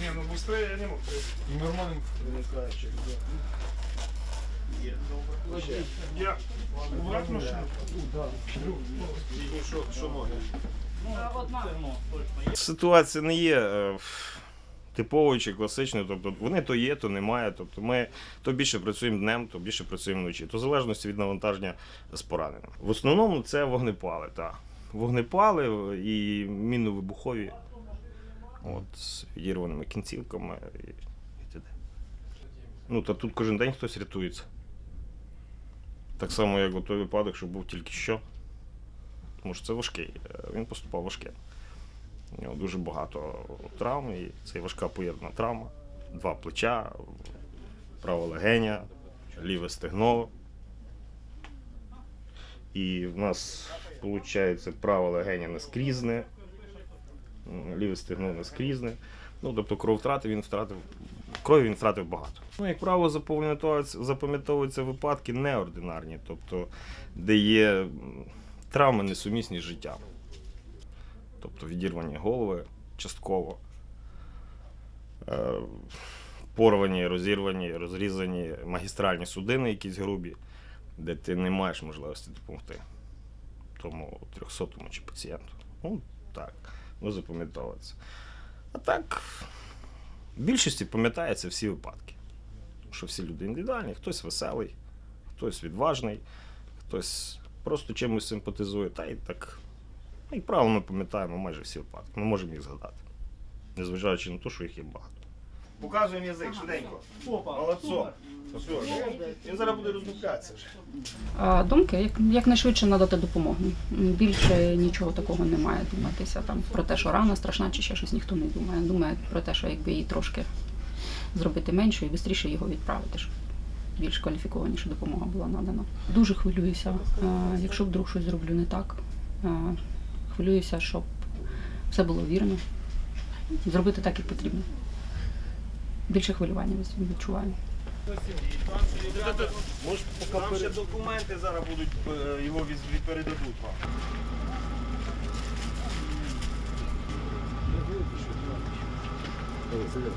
Не, ну быстрее я не мог. Нормальним краще. Я убрать машину? Ситуація не є е, типовою чи класичною. Тобто вони то є, то немає. Тобто ми то більше працюємо днем, то більше працюємо вночі. То в залежності від навантаження з пораненим. В основному це вогнепали, так. Вогнепали і мінно-вибухові. От, з відірваними кінцівками і, т.д. Ну, та тут кожен день хтось рятується. Так само, як той випадок, що був тільки що. Тому що це важкий. е, Він поступав важке. У нього дуже багато травм, і це важка поєднана травма. Два плеча, права легеня, ліве стегно. І в нас виходить праве легеня наскрізне, м, ліве стегно наскрізне. Ну, тобто кров втратив, він втратив. Крові він втратив багато. Ну, як правило, запам'ятовуються, випадки неординарні, тобто, де є травми несумісні з життям тобто відірвані голови частково, е, порвані, розірвані, розрізані магістральні судини, якісь грубі, де ти не маєш можливості допомогти тому 300-му чи пацієнту. Ну, так, ну запам'ятовується. А так, в більшості пам'ятаються всі випадки. Що всі люди індивідуальні, хтось веселий, хтось відважний, хтось просто чимось симпатизує, та і так Як правило, ми пам'ятаємо майже всі випадки. Ми можемо їх згадати. Незважаючи на те, що їх є багато. Показуємо язик швиденько. Молодцо. Все. Він зараз буде роздуплятися вже. Думки, як, якнайшвидше надати допомогу. Більше нічого такого не має думатися там про те, що рана страшна чи ще щось ніхто не думає. Думає про те, що якби її трошки зробити менше і швидше його відправити, щоб більш кваліфікованіша допомога була надана. Дуже хвилююся, якщо вдруг щось зроблю не так. Хвилююся, щоб все було вірно. Зробити так, як потрібно. Більше хвилювання відчуваю. Там ще документи зараз будуть, е, його передадуть вам. Сиди.